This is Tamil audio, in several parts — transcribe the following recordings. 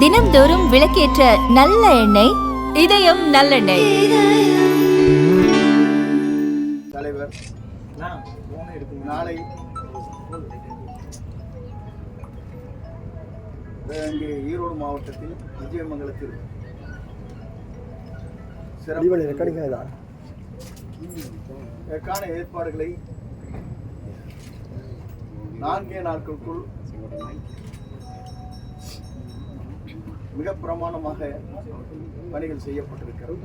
தினம்தோறும் விளக்கேற்ற நல்ல எண்ணெய் இதயம் நல்லெண்ணெய். தலைவர் நாளை இங்கே ஈரோடு மாவட்டத்தில் விஜயமங்கலத்தில் இதற்கான ஏற்பாடுகளை நான்கே நாட்களுக்குள் மிக பிரமாணமாக பணிகள் செய்யப்பட்டிருக்கிறது.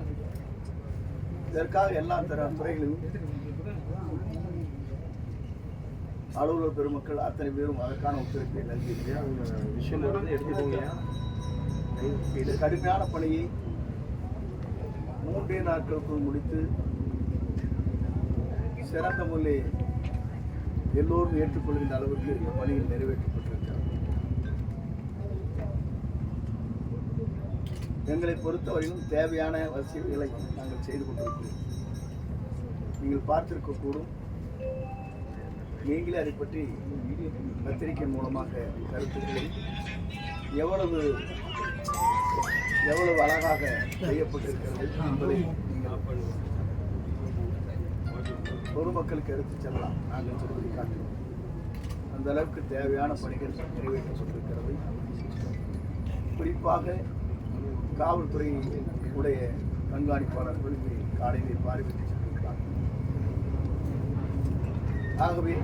இதற்காக எல்லா தர துறைகளிலும் அலுவலர் பெருமக்கள் அத்தனை பேரும் அதற்கான ஒத்துழைப்பை நல்கி இது கடுமையான பணியை மூன்றே நாட்களுக்குள் முடித்து சிறந்த முறையில் எல்லோரும் ஏற்றுக்கொள்கின்ற அளவுக்கு இந்த பணியில் நிறைவேற்றப்பட்டிருக்கிறது எங்களை பொறுத்தவரையிலும் தேவையான வசதிகளை நாங்கள் செய்து கொண்டிருக்கிறோம். நீங்கள் பார்த்திருக்கக்கூடும். நீங்களே அதை பற்றி பத்திரிகை மூலமாக கருத்துக்களை எவ்வளவு எவ்வளவு அழகாக செய்யப்பட்டிருக்கிறது என்பதை நீங்கள் பொதுமக்களுக்கு எடுத்து செல்லலாம். நாங்கள் சொல்வதை காட்டுவோம் அந்த அளவுக்கு தேவையான பணிகள் நிறைவேற்றப்பட்டிருக்கிறது. குறிப்பாக காவல்துறை உடைய கண்காணிப்பாளர்கள் இங்கே காலையிலே பார்வையிட்டு சென்றிருக்கிறார். ஆகவே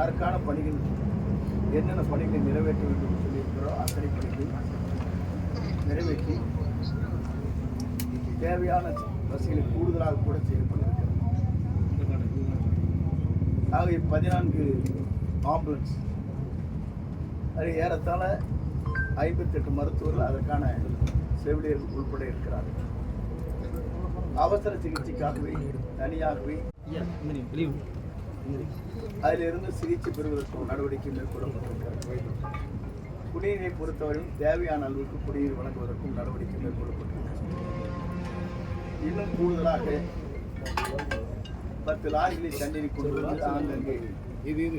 அதற்கான பணிகள் என்னென்ன பணிகளை நிறைவேற்ற வேண்டும் என்று சொல்லியிருக்கிறோ அத்தனை பணிகள் நிறைவேற்றி தேவையான வசதிகளை கூடுதலாக கூட செய்யப்பட்டிருக்கிறது. ஆகவே பதினான்கு ஆம்புலன்ஸ். அது ஏறத்தாழ ஐம்பத்தெட்டு மருத்துவர்கள் அதற்கான செவிலியர் உள்பட இருக்கிறார்கள் அவசர சிகிச்சைக்காகவே தனியாகவே அதிலிருந்து சிகிச்சை பெறுவதற்கு நடவடிக்கை மேற்கொள்ளப்பட்டிருக்கிறது குடிநீரை பொறுத்தவரையும் தேவையான அளவுக்கு குடிநீர் வழங்குவதற்கும் நடவடிக்கை மேற்கொள்ளப்பட்டிருக்கிறது இன்னும் கூடுதலாக பத்து லாரிகளை தண்ணீரை கொண்டு வந்து இது இது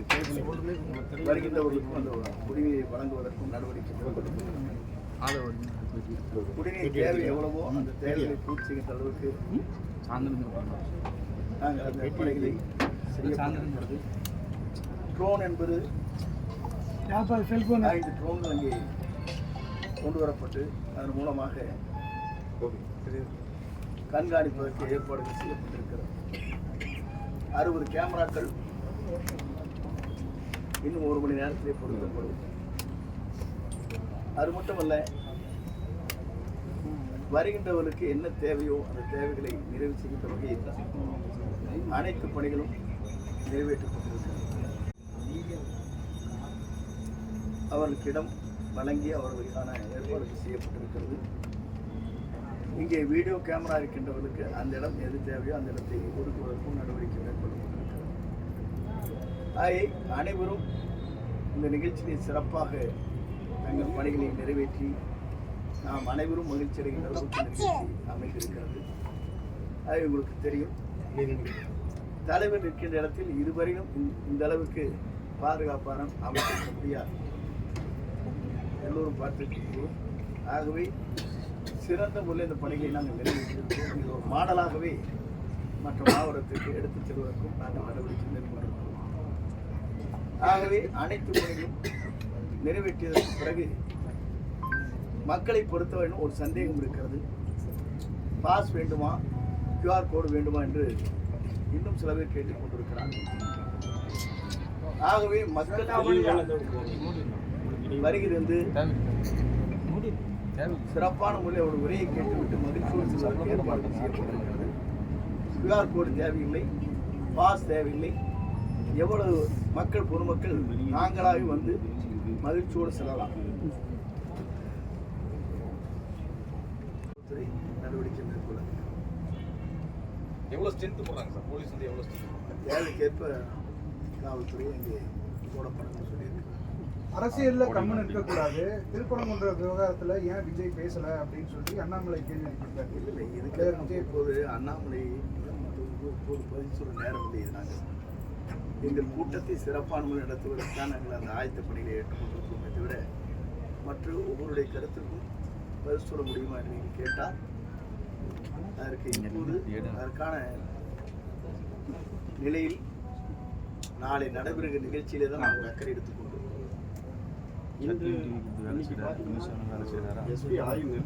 அந்த குடிநீரை வழங்குவதற்கும் நடவடிக்கை மேற்கொள்ளப்பட்டிருக்கிறது குடிநீர் தேவை எவ்வளவோ அந்த தேவைகளை பூர்த்தி செய்கின்ற அளவுக்கு நாங்கள் அந்த பணிகளை செய்யப்பட்டிருக்கிறது ட்ரோன் என்பது ஐந்து ட்ரோன்கள் அங்கே கொண்டு வரப்பட்டு அதன் மூலமாக கண்காணிப்பதற்கு ஏற்பாடுகள் செய்யப்பட்டிருக்கிறது. அறுபது கேமராக்கள் இன்னும் ஒரு மணி நேரத்திலே பொருத்தப்படும். அது மட்டும் அல்ல வருகின்றவர்களுக்கு என்ன தேவையோ அந்த தேவைகளை நிறைவு செய்கின்ற வகையில் அனைத்து பணிகளும் நிறைவேற்றப்பட்டிருக்கிறது அவர்களுக்கு இடம் வழங்கி அவர்களுக்கான ஏற்பாடுகள் செய்யப்பட்டிருக்கிறது. இங்கே வீடியோ கேமரா இருக்கின்றவர்களுக்கு அந்த இடம் எது தேவையோ அந்த இடத்தை ஒதுக்குவதற்கும் நடவடிக்கை மேற்கொள்ளப்பட்டிருக்கிறது. ஆகவே அனைவரும் இந்த நிகழ்ச்சியை சிறப்பாக தங்கள் பணிகளை நிறைவேற்றி நாம் அனைவரும் மகிழ்ச்சி அடைகின்ற அளவுக்கு அமைந்திருக்கிறது. அது உங்களுக்கு தெரியும். தலைவர் நிற்கின்ற இடத்தில் இதுவரையிலும் இந்த- அளவுக்கு பாதுகாப்பான அமைத்திருக்க முடியாது. எல்லோரும் பார்த்திருக்கிறோம். ஆகவே சிறந்த முறையில் இந்த பணிகளை நாங்கள் நிறைவேற்றியிருக்கிறோம். இது ஒரு மாடலாகவே மற்ற மாவட்டத்திற்கு எடுத்துச் செல்வதற்கும் நாங்கள் நடவடிக்கை மேற்கொண்டிருக்கிறோம் ஆகவே அனைத்து பணிகளும் நிறைவேற்றியதற்கு பிறகு மக்களை பொறுத்தவரை ஒரு சந்தேகம் இருக்கிறது. பாஸ் வேண்டுமா? கியூஆர் கோடு வேண்டுமா என்று இன்னும் சில பேர் கேட்டுக் கொண்டிருக்கிறார்கள். ஆகவே மக்கள் வருகிறது. சிறப்பான முறையில் ஒரு உரையை கேட்டுவிட்டு மகிழ்ச்சியோடு ஏற்பாடு செய்யப்பட்டிருக்கிறது. கியூஆர் கோடு தேவையில்லை. பாஸ் தேவையில்லை. எவ்வளவு மக்கள் பொதுமக்கள் நாங்களாகவே வந்து மகிழ்ச்சியோடு செல்லலாம். துறை நடவடிக்கை மேற்கொள்ள. எவ்வளோ ஸ்ட்ரென்த் போடுறாங்க சார் போலீஸ் வந்து எவ்வளோ ஸ்ட்ரென்த் தேவைக்கேற்ப காவல்துறை அங்கே போடப்படும் சொல்லியிருக்கு. அரசியல்ல கம்மன் இருக்கக்கூடாது. திருப்பரங்குன்ற விவகாரத்துல ஏன் விஜய் பேசல அப்படின்னு சொல்லி அண்ணாமலை கேள்வி எழுப்பியிருக்காரு. இல்லை இதுக்கு வந்து இப்போது அண்ணாமலை பதில் சொல்ல நேரம் இல்லை. நாங்கள் எங்கள் கூட்டத்தை சிறப்பான முறையில் நடத்துவதற்காக நாங்கள் அந்த ஆயத்த பணிகளை ஏற்றுக்கொண்டிருக்கிறோமே தவிர மற்ற ஒவ்வொருடைய கருத்துக்கும் பதில் சொல்ல முடியுமா என்று நீங்கள் கேட்டால் அதற்கு இப்போது அதற்கான நிலையில் நாளை நடைபெறுகிற நிகழ்ச்சியிலே தான் நாங்கள் அக்கறை எடுத்துக்கொண்டோம் எஸ்பி ஆய்வு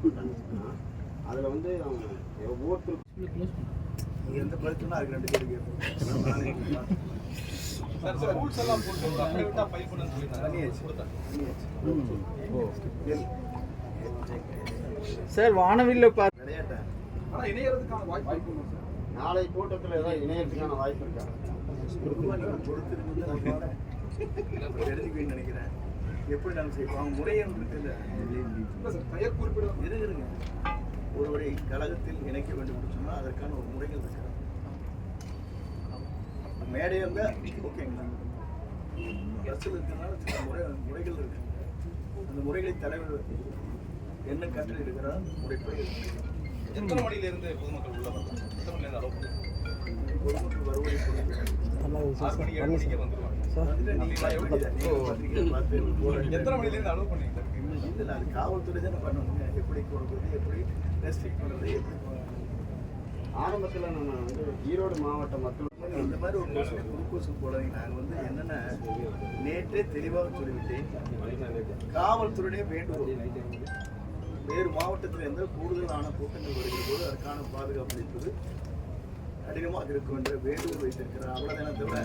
அதில் வந்து அவங்க ஒவ்வொருத்தருக்கும் நீ எந்த பிரச்சனை அதுக்கு ரெண்டு பேரும் கேட்போம். சார் வானவில்ல நாளை கூட்டத்தில் ஏதாவது இணையத்துக்கான வாய்ப்பு இருக்கா? நினைக்கிறேன் எப்படி நாங்கள் செய்வோம் முறை குறிப்பிட இருங்க. ஒருவரை கழகத்தில் இணைக்க வேண்டும் என்று சொன்னால் அதற்கான ஒரு முறைகள் இருக்கிறது. மேடை இருந்தால் ஓகேங்களா பஸ்ஸில் இருக்கிறனால சில முறை முறைகள் இருக்கு. அந்த முறைகளை தலைவர் என்ன கட்டளை இருக்கிறார்? முறைப்படி எத்தனை மணில இருந்து பொதுமக்கள் உள்ள வரலாம் எத்தனை அலோவ் பண்ணுறாங்க பொதுமக்கள் வருவதை ஆறு மணி ஏழு மணிக்கே வந்துருவாங்க. எத்தனை மணில இருந்து அலோவ் பண்ணீங்க? இல்லை அது காவல்துறை தானே பண்ணணுங்க எப்படி கொடுக்குறது எப்படி ரெஸ்ட்ரிக்ட் பண்ணுறது எப்படி ஆரம்பத்தில் நம்ம வந்து ஈரோடு மாவட்ட மக்கள் இந்த மாதிரி ஒரு கொசு குறுக்கோசு போடாதீங்க நாங்கள் வந்து என்னென்ன நேற்றே தெளிவாக சொல்லிவிட்டேன் காவல்துறையினே வேண்டுகோள் வேறு மாவட்டத்தில் எந்த கூடுதலான கூட்டங்கள் வருகிற போது அதற்கான பாதுகாப்பு அளிப்பது கடினமாக இருக்கும் என்று வேண்டுகோள் வைத்திருக்கிறார். அவ்வளோதான தவிர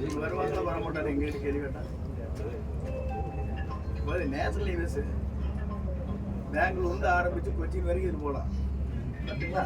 இவங்க வருவாங்களா வரமாட்டாங்க எங்கேயும் கேள்வி கேட்டால் நேஷனல் ஹைவேஸ் பெங்களூர்லேருந்து ஆரம்பித்து கொச்சின் வரைக்கும் இது போகலாம் பார்த்தீங்களா